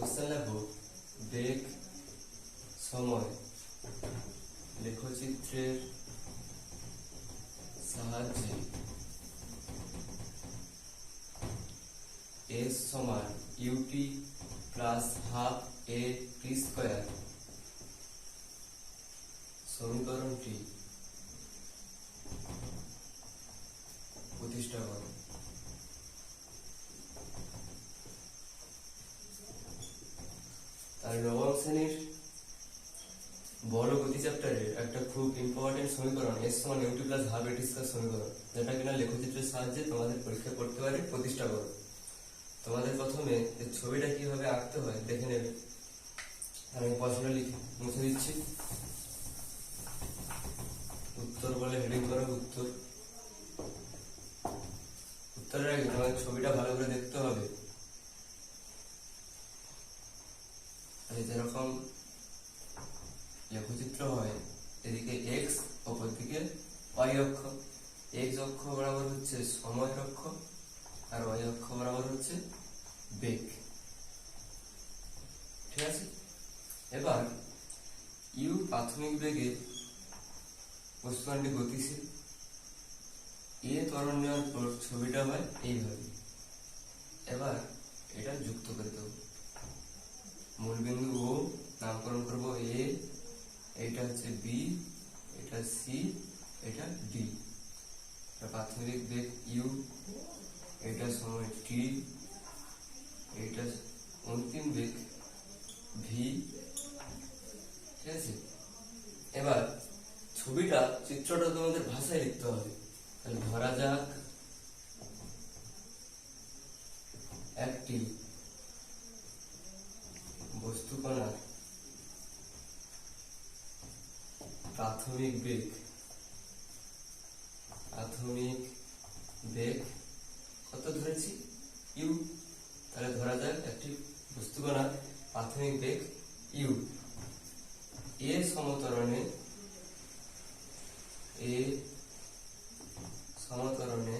Question বেগ সময় লেখচিত্রের সাহায্যে S সমান u t plus half a t square. সমীকরণটি প্রতিষ্ঠা করো। আর নবম শ্রেণির বড় গতি চ্যাপ্টারের একটা খুব ইম্পর্টেন্ট সমীকরণ এস সমান u t plus half a t square সমীকরণ, যেটা কিনা লেখচিত্রের সাহায্যে তোমাদের পরীক্ষা করতে পারে প্রতিষ্ঠা করো। তোমাদের প্রথমে ছবিটা কীভাবে আঁকতে হয় দেখে নেবে। আমি পড়াশোনা লিখে মুছে দিচ্ছি। উত্তর বলে হেডিং করো, উত্তর। উত্তরের আগে তোমাদের ছবিটা ভালো করে দেখতে হবে। তাহলে যেরকম লেখচিত্র হয়, এদিকে এক্স অপর দিকে ওয়াই অক্ষ। এক্স অক্ষ বরাবর হচ্ছে সময় অক্ষ, আর ওয়াই অক্ষ বরাবর হচ্ছে বেগ। ঠিক আছে? এবার ইউ প্রাথমিক বেগে বস্তুকাণ্ডে গতিশীল। এ ত্বরণ নেওয়ার পর ছবিটা হয় এইভাবে। এবার এটা যুক্ত করে দেবো। মূলবিন্দু ও নামকরণ করব এ এটা হচ্ছে বি এটা সি এটা ডি প্রাথমিক বেগ ইউ এটা সময় টি এটা অন্তিম বেগ ভি ঠিক আছে? এবার ছবিটা, চিত্রটা তোমাদের ভাষায় লিখতে হবে। তাহলে ধরা যাক, একটি বস্তুকণার প্রাথমিক বেগ। প্রাথমিক বেগ। কত ধরেছি? ইউ। তাহলে ধরা যাক একটি বস্তুকণার প্রাথমিক বেগ ইউ। এ সমতরণে এ সমতরণে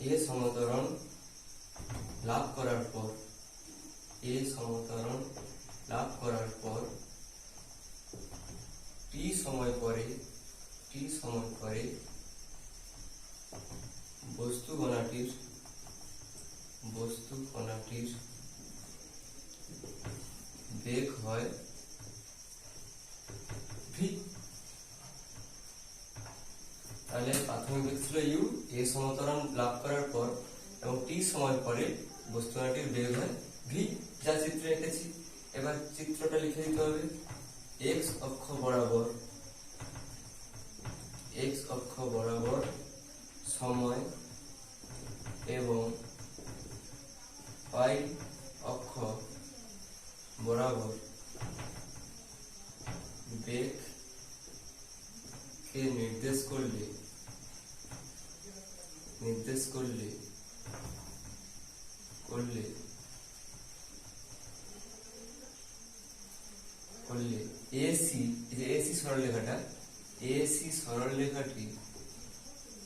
এ সমতরণ লাভ করার পর এ সমতরণ লাভ করার পর টি সময় পরে টি সময় পরে বস্তু কণাটির বস্তু কণাটির বেগ হয় ভি তাহলে প্রাথমিক বেগ ইউ এ সমতরণ লাভ করার পর এবং টি সময় পরে বস্তুটির বেগ হয় ভি যা চিত্রে এঁকেছি। এবার চিত্রটা লিখে দিতে হবে। এক্স অক্ষ বরাবর এক্স অক্ষ বরাবর সময় এবং y অক্ষ বরাবর বেগ কে নির্দেশ করলে নির্দেশ করলে করলে করলে এসি এসি সরল লেখাটা এসি সরল লেখাটি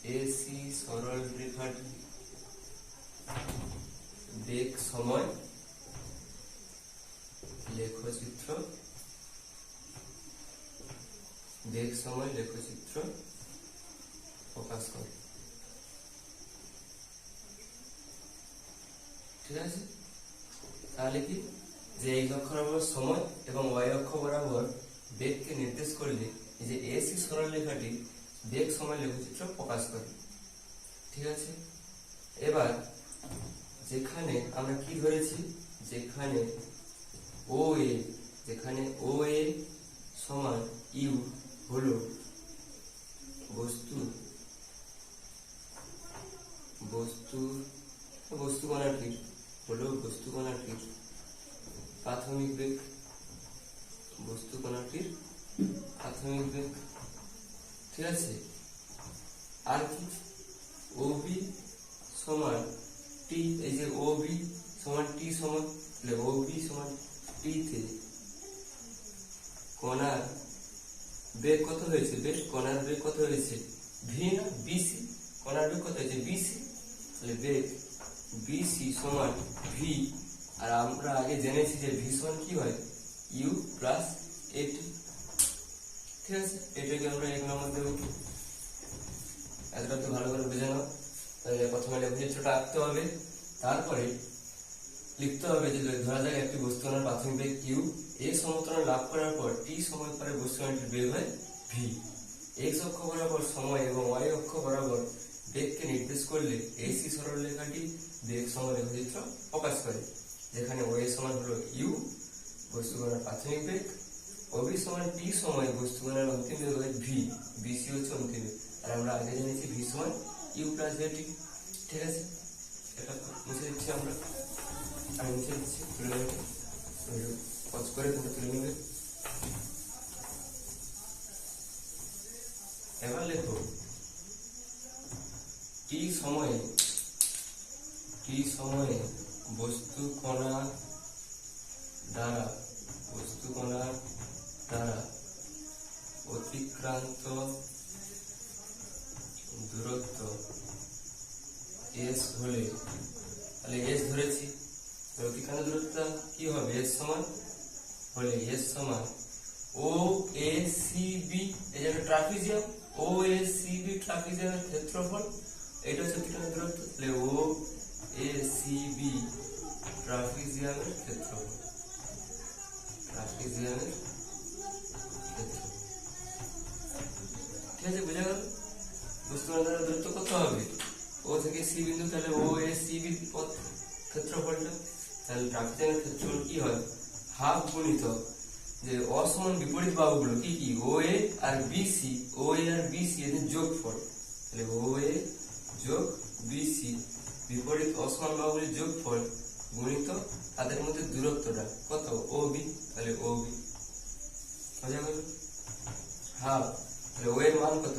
এসি সরল রেখাটি বেগ সময় লেখচিত্র, বেগ সময় লেখচিত্র প্রকাশ করে। ঠিক আছে? তাহলে কি? যে এই অক্ষ বরাবর সময় এবং ওয়াই অক্ষ বরাবর বেগকে নির্দেশ করলে যে এসি সরল লেখাটি বেগ সময় লেখচিত্র প্রকাশ করে। ঠিক আছে? এবার যেখানে আমরা কি ধরেছি? যেখানে ও এ যেখানে ও এ সমান ইউ হলো বস্তু বস্তু বস্তু কণাটির, হলো বস্তু কণাটির প্রাথমিক বেগ, বস্তু কণাটির প্রাথমিক বেগ ঠিক আছে? আর কি ও বি সমান টি, এই যে ও বি সমান টি সমান, তাহলে ও বি সমান টি তে কণার বেগ কত হয়েছে? বেগ কণার বেগ কত হয়েছে? ভি না? বিসি কণার বেগ কত হয়েছে? বিসি তাহলে বেগ বিসি সমান ভি আর আমরা আগে জেনেছি যে ভি সমান কি হয়? ইউ প্লাস এটি ঠিক আছে, এটাকে আমরা এক নম্বর দেবো এতটা তো ভালো করে বুঝে নাও তাহলে প্রথমে লেখচিত্রটা আঁকতে হবে, তারপরে লিখতে হবে যে ধরা যাক একটি বস্তুকণার প্রাথমিক বেগ কিউ এ সমতলে লাভ করার পর টি সময় পরে বস্তুকণাটির বেগ হয় ভি এক্স অক্ষ বরাবর সময় এবং ওয়াই অক্ষ বরাবর বেগকে নির্দেশ করলে এসি সরলরেখাটি বেগ সময় লেখচিত্র প্রকাশ করে। যেখানে ওয়ে সমান হলো ইউ বস্তুকণার প্রাথমিক বেগ ওবি সমান টি সময় বস্তুকণার অন্তিম বেগ হয় ভি বিসি হচ্ছে অন্তিম। আর আমরা আগে জেনেছি ভি সমান ইউ প্লাস এটি ঠিক আছে? এটা মুছে দিচ্ছি আমরা। আমি মুছে দিচ্ছি, তুলে নেবে। পজ করে তোমরা তুলে নেবে। এবার লেখো টি সময়ে টি সময়ে বস্তু কণা দ্বারা, বস্তু কণা দ্বারা অতিক্রান্ত দূরত্ব এস হলে, তাহলে এস ধরেছি। অতিক্রান্ত কি হবে? এস সমান? হলে এস সমান ও এ সি বি এই যে ও এ সি বি ট্রাপিজিয়ামের ক্ষেত্রফল, এটা হচ্ছে অতিক্রান্ত দূরত্ব, তাহলে ও এ সি বি ট্রাপিজিয়ামের ক্ষেত্রফল। ট্রাপিজিয়ামের ঠিক আছে বোঝা গেল? দূরত্ব কত হবে? ও থেকে সি বিন্দু, তাহলে ও এ সি বি পথ ক্ষেত্রফলটা। তাহলে ক্ষেত্রফল কি হয়? হাফ গুণিত যে অসমান বিপরীত বাহুগুলো কি কি? O A R BC O A R BC এদের যোগফল। তাহলে ও এ যোগ বিসি বিপরীত অসমান বাহুগুলির যোগফল গুণিত তাদের মধ্যে দূরত্বটা কত? O B. তাহলে ও বি। বোঝা গেল? হাফ মান কত?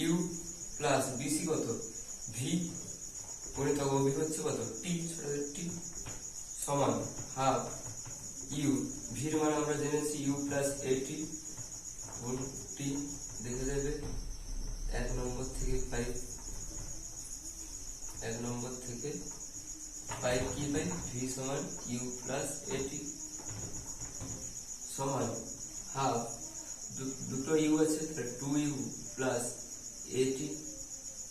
ইউ প্লাস বিসি কত? ভি গুণিত কত? টি ছোট টি সমান হাফ ইউ ভির মান আমরা জেনেছি ইউ প্লাস এটি গুণ দেখে দেবে এক নম্বর থেকে পাই, এক নম্বর থেকে পাই কি পাই? ভি সমান ইউ প্লাস এটি সমান হাফ দুটো ইউ আছে two u plus a t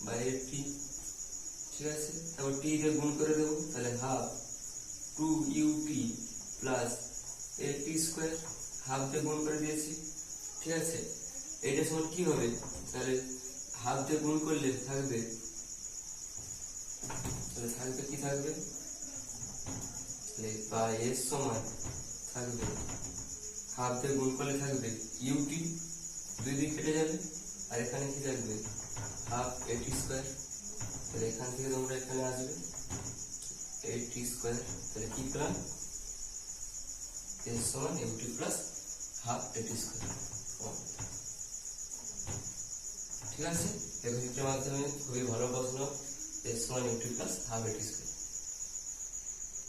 by a t ঠিক আছে? তারপর টি দিয়ে গুণ করে দেবো, তাহলে half two u t plus a t square half দিয়ে গুণ করে দিয়েছি, ঠিক আছে? এটা সমান কি হবে? তাহলে হাফ দিয়ে গুণ করলে থাকবে, তাহলে থাকবে কি থাকবে? বা এর সমান থাকবে হাফ দিয়ে গুণ করলে থাকবে ইউটি দুই দিক কেটে যাবে, আর এখানে কি থাকবে? হাফ এটি স্কোয়ার তাহলে এখান থেকে তোমরা এখানে আসবে। এইটি স্কোয়ার তাহলে কি পেলাম? এর সমান u t plus half a t square ঠিক আছে? এর মাধ্যমে খুবই ভালো প্রশ্ন। এর সমান u t plus half a t square